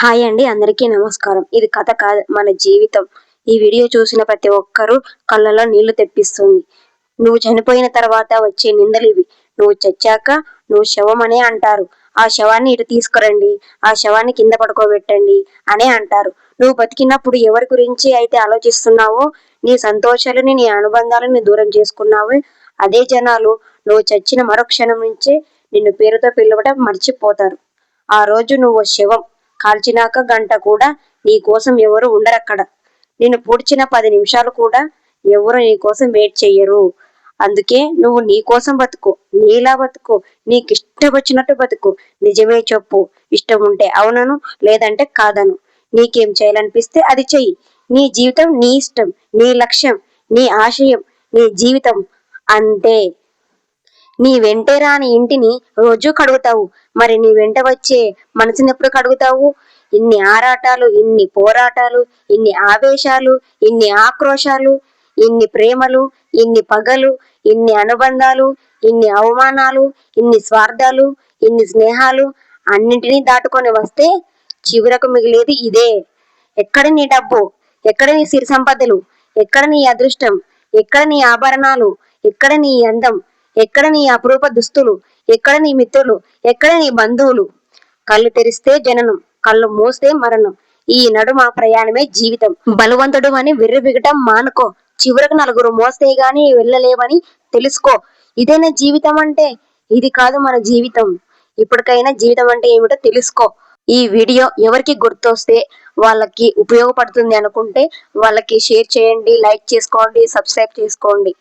Hi అండి అందరికీ నమస్కారం. ఇది కథ కాదు మన జీవితం. ఈ వీడియో చూసిన ప్రతి ఒక్కరూ కళ్ళలో నీళ్ళు తెప్పిస్తుంది. నువ్వు చనిపోయిన తర్వాత వచ్చే నిందలు ఇవి నువ్వు చచ్చాక నువ్వు శవం అనే అంటారు. ఆ శవాన్ని ఇటు తీసుకురండి ఆ శవాన్ని కింద పడుకోబెట్టండి అనే అంటారు. నువ్వు బతికినప్పుడు ఎవరి గురించి అయితే ఆలోచిస్తున్నావో నీ సంతోషాలని నీ అనుబంధాలని దూరం చేసుకున్నావు. అదే జనాలు నువ్వు చచ్చిన మరో క్షణం నుంచే నిన్ను పేరుతో పిలవడం మర్చిపోతారు. ఆ రోజు నువ్వు శవం కాల్చినాక గంట కూడా నీ కోసం ఎవరు ఉండరక్కడ. నేను పూడ్చిన పది నిమిషాలు కూడా ఎవరు నీ కోసం వెయిట్ చెయ్యరు. అందుకే నువ్వు నీ కోసం బతుకు నీలా బతుకు నీకు ఇష్టం వచ్చినట్టు బతుకు. నిజమే చెప్పు ఇష్టం ఉంటే అవునను లేదంటే కాదను. నీకేం చేయాలనిపిస్తే అది చెయ్యి. నీ జీవితం నీ ఇష్టం నీ లక్ష్యం నీ ఆశయం నీ జీవితం అంతే. నీ వెంటే రాని ఇంటిని రోజు కడుగుతావు. మరి నీ వెంట వచ్చే మనసుని ఎప్పుడు కడుగుతావు? ఇన్ని ఆరాటాలు ఇన్ని పోరాటాలు ఇన్ని ఆవేశాలు ఇన్ని ఆక్రోశాలు ఇన్ని ప్రేమలు ఇన్ని పగలు ఇన్ని అనుబంధాలు ఇన్ని అవమానాలు ఇన్ని స్వార్థాలు ఇన్ని స్నేహాలు అన్నింటినీ దాటుకొని వస్తే చివరకు మిగిలేది ఇదే. ఎక్కడ నీ డబ్బు? ఎక్కడ నీ సిరి సంపదలు? ఎక్కడ నీ అదృష్టం? ఎక్కడ నీ ఆభరణాలు? ఎక్కడ నీ అందం? ఎక్కడ నీ అపురూప దుస్తులు? ఎక్కడ నీ మిత్రులు? ఎక్కడ నీ బంధువులు? కళ్ళు తెరిస్తే జననం కళ్ళు మూస్తే మరణం. ఈ నడుమ ప్రయాణమే జీవితం. బలవంతుడు అని విర్రబిగటం మానుకో. చివరకు నలుగురు మోస్తే గాని వెళ్ళలేవని తెలుసుకో. ఇదేనా జీవితం అంటే? ఇది కాదు మన జీవితం. ఇప్పటికైనా జీవితం అంటే ఏమిటో తెలుసుకో. ఈ వీడియో ఎవరికి గుర్తొస్తే వాళ్ళకి ఉపయోగపడుతుంది అనుకుంటే వాళ్ళకి షేర్ చేయండి లైక్ చేసుకోండి సబ్స్క్రైబ్ చేసుకోండి.